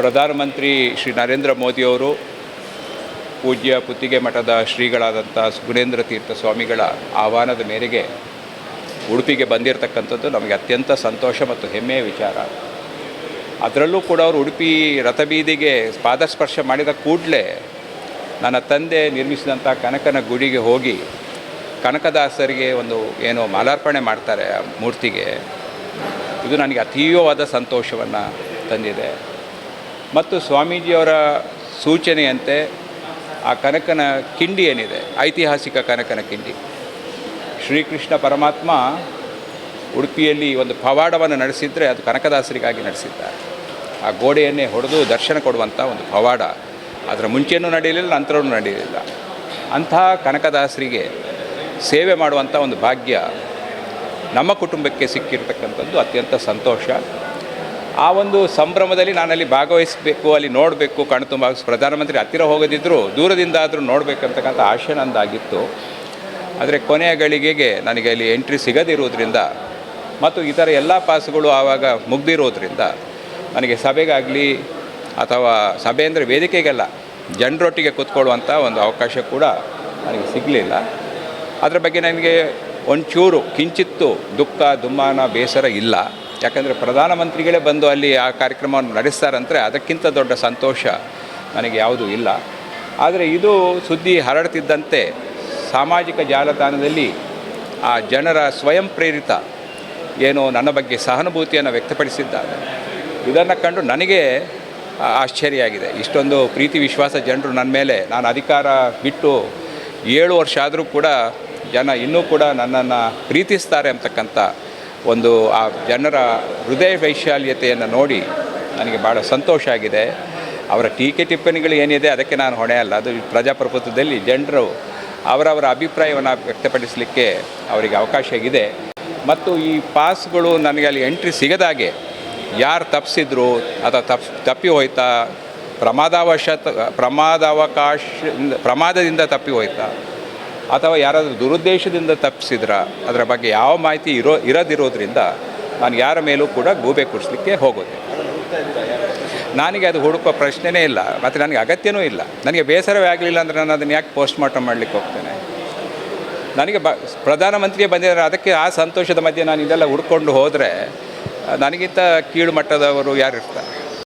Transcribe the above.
ಪ್ರಧಾನಮಂತ್ರಿ ಶ್ರೀ ನರೇಂದ್ರ ಮೋದಿಯವರು ಪೂಜ್ಯ ಪುತ್ತಿಗೆ ಮಠದ ಶ್ರೀಗಳಾದಂಥ ಸುಗುಣೇಂದ್ರ ತೀರ್ಥ ಸ್ವಾಮಿಗಳ ಆಹ್ವಾನದ ಮೇರೆಗೆ ಉಡುಪಿಗೆ ಬಂದಿರತಕ್ಕಂಥದ್ದು ನಮಗೆ ಅತ್ಯಂತ ಸಂತೋಷ ಮತ್ತು ಹೆಮ್ಮೆಯ ವಿಚಾರ. ಅದರಲ್ಲೂ ಕೂಡ ಅವರು ಉಡುಪಿ ರಥಬೀದಿಗೆ ಪಾದಸ್ಪರ್ಶ ಮಾಡಿದ ಕೂಡಲೇ ನನ್ನ ತಂದೆ ನಿರ್ಮಿಸಿದಂಥ ಕನಕನ ಗುಡಿಗೆ ಹೋಗಿ ಕನಕದಾಸರಿಗೆ ಒಂದು ಏನು ಮಾಲಾರ್ಪಣೆ ಮಾಡ್ತಾರೆ ಆ ಮೂರ್ತಿಗೆ. ಇದು ನನಗೆ ಅತೀವವಾದ ಸಂತೋಷವನ್ನು ತಂದಿದೆ. ಮತ್ತು ಸ್ವಾಮೀಜಿಯವರ ಸೂಚನೆಯಂತೆ ಆ ಕನಕನ ಕಿಂಡಿ ಏನಿದೆ, ಐತಿಹಾಸಿಕ ಕನಕನ ಕಿಂಡಿ. ಶ್ರೀಕೃಷ್ಣ ಪರಮಾತ್ಮ ಉಡುಪಿಯಲ್ಲಿ ಒಂದು ಪವಾಡವನ್ನು ನಡೆಸಿದರೆ ಅದು ಕನಕದಾಸರಿಗಾಗಿ ನಡೆಸಿದ್ದಾರೆ. ಆ ಗೋಡೆಯನ್ನೇ ಹೊಡೆದು ದರ್ಶನ ಕೊಡುವಂಥ ಒಂದು ಪವಾಡ. ಅದರ ಮುಂಚೆಯೂ ನಡೆಯಲಿಲ್ಲ, ನಂತರವೂ ನಡೆಯಲಿಲ್ಲ. ಅಂಥ ಕನಕದಾಸರಿಗೆ ಸೇವೆ ಮಾಡುವಂಥ ಒಂದು ಭಾಗ್ಯ ನಮ್ಮ ಕುಟುಂಬಕ್ಕೆ ಸಿಕ್ಕಿರ್ತಕ್ಕಂಥದ್ದು ಅತ್ಯಂತ ಸಂತೋಷ. ಆ ಒಂದು ಸಂಭ್ರಮದಲ್ಲಿ ನಾನಲ್ಲಿ ಭಾಗವಹಿಸಬೇಕು, ಅಲ್ಲಿ ನೋಡಬೇಕು ಕಣ್ತುಂಬ ಪ್ರಧಾನಮಂತ್ರಿ ಹತ್ತಿರ ಹೋಗೋದಿದ್ದರೂ ದೂರದಿಂದ ಆದರೂ ನೋಡಬೇಕಂತಕ್ಕಂಥ ಆಶೆ ನಂದಾಗಿತ್ತು. ಆದರೆ ಕೊನೆಯ ಗಳಿಗೆಗೆ ನನಗೆ ಅಲ್ಲಿ ಎಂಟ್ರಿ ಸಿಗದಿರುವುದರಿಂದ ಮತ್ತು ಇತರ ಎಲ್ಲ ಪಾಸ್ಗಳು ಆವಾಗ ಮುಗ್ದಿರೋದ್ರಿಂದ ನನಗೆ ಸಭೆಗಾಗಲಿ ಅಥವಾ ಸಭೆ ಅಂದರೆ ವೇದಿಕೆಗೆಲ್ಲ ಜನರೊಟ್ಟಿಗೆ ಕೂತ್ಕೊಳ್ಳುವಂಥ ಒಂದು ಅವಕಾಶ ಕೂಡ ನನಗೆ ಸಿಗಲಿಲ್ಲ. ಅದರ ಬಗ್ಗೆ ನನಗೆ ಒಂಚೂರು ಕಿಂಚಿತ್ತು ದುಃಖ, ದುಮ್ಮಾನ, ಬೇಸರ ಇಲ್ಲ. ಯಾಕಂದರೆ ಪ್ರಧಾನಮಂತ್ರಿಗಳೇ ಬಂದು ಅಲ್ಲಿ ಆ ಕಾರ್ಯಕ್ರಮವನ್ನು ನಡೆಸ್ತಾರಂತೆ ಅದಕ್ಕಿಂತ ದೊಡ್ಡ ಸಂತೋಷ ನನಗೆ ಯಾವುದೂ ಇಲ್ಲ. ಆದರೆ ಇದು ಸುದ್ದಿ ಹರಡ್ತಿದ್ದಂತೆ ಸಾಮಾಜಿಕ ಜಾಲತಾಣದಲ್ಲಿ ಆ ಜನರ ಸ್ವಯಂ ಪ್ರೇರಿತ ಏನು ನನ್ನ ಬಗ್ಗೆ ಸಹಾನುಭೂತಿಯನ್ನು ವ್ಯಕ್ತಪಡಿಸಿದ್ದಾರೆ. ಇದನ್ನು ಕಂಡು ನನಗೆ ಆಶ್ಚರ್ಯ ಆಗಿದೆ. ಇಷ್ಟೊಂದು ಪ್ರೀತಿ ವಿಶ್ವಾಸ ಜನರು ನನ್ನ ಮೇಲೆ, ನಾನು ಅಧಿಕಾರ ಬಿಟ್ಟು ಏಳು ವರ್ಷ ಆದರೂ ಕೂಡ ಜನ ಇನ್ನೂ ಕೂಡ ನನ್ನನ್ನು ಪ್ರೀತಿಸ್ತಾರೆ ಅಂತಕ್ಕಂಥ ಒಂದು, ಆ ಜನರ ಹೃದಯ ವೈಶಾಲ್ಯತೆಯನ್ನು ನೋಡಿ ನನಗೆ ಭಾಳ ಸಂತೋಷ ಆಗಿದೆ. ಅವರ ಟೀಕೆ ಟಿಪ್ಪಣಿಗಳು ಏನಿದೆ ಅದಕ್ಕೆ ನಾನು ಹೊಣೆ ಅಲ್ಲ. ಅದು ಪ್ರಜಾಪ್ರಭುತ್ವದಲ್ಲಿ ಜನರು ಅವರವರ ಅಭಿಪ್ರಾಯವನ್ನು ವ್ಯಕ್ತಪಡಿಸಲಿಕ್ಕೆ ಅವರಿಗೆ ಅವಕಾಶ ಇದೆ ಮತ್ತು ಈ ಪಾಸ್ಗಳು ನನಗೆ ಅಲ್ಲಿ ಎಂಟ್ರಿ ಸಿಗದಾಗೆ ಯಾರು ತಪ್ಪಿಸಿದ್ರು ಅಥವಾ ತಪ್, ತಪ್ಪಿ ಹೋಯ್ತಾ ಪ್ರಮಾದಾವಶ ಪ್ರಮಾದಾವಕಾಶ, ಪ್ರಮಾದದಿಂದ ತಪ್ಪಿ ಹೋಯ್ತಾ ಅಥವಾ ಯಾರಾದರೂ ದುರುದ್ದೇಶದಿಂದ ತಪ್ಪಿಸಿದ್ರ, ಅದರ ಬಗ್ಗೆ ಯಾವ ಮಾಹಿತಿ ಇರೋ, ಇರೋದಿರೋದ್ರಿಂದ ನಾನು ಯಾರ ಮೇಲೂ ಕೂಡ ಗೂಬೆ ಕುಡಿಸ್ಲಿಕ್ಕೆ ಹೋಗೋದು ನನಗೆ ಅದು ಹುಡುಕೋ ಪ್ರಶ್ನೆನೇ ಇಲ್ಲ, ಮತ್ತು ನನಗೆ ಅಗತ್ಯನೂ ಇಲ್ಲ. ನನಗೆ ಬೇಸರವೇ ಆಗಲಿಲ್ಲ ಅಂದರೆ ನಾನು ಅದನ್ನು ಯಾಕೆ ಪೋಸ್ಟ್ ಮಾರ್ಟಮ್ ಮಾಡಲಿಕ್ಕೆ ಹೋಗ್ತೇನೆ? ನನಗೆ ಬ ಪ್ರಧಾನಮಂತ್ರಿಗೆ ಬಂದಿದ್ದಾರೆ, ಅದಕ್ಕೆ ಆ ಸಂತೋಷದ ಮಧ್ಯೆ ನಾನು ಇದೆಲ್ಲ ಹುಡ್ಕೊಂಡು ಹೋದರೆ, ನನಗಿಂತ ಕೀಳು ಮಟ್ಟದವರು ಯಾರು ಇರ್ತಾರೆ?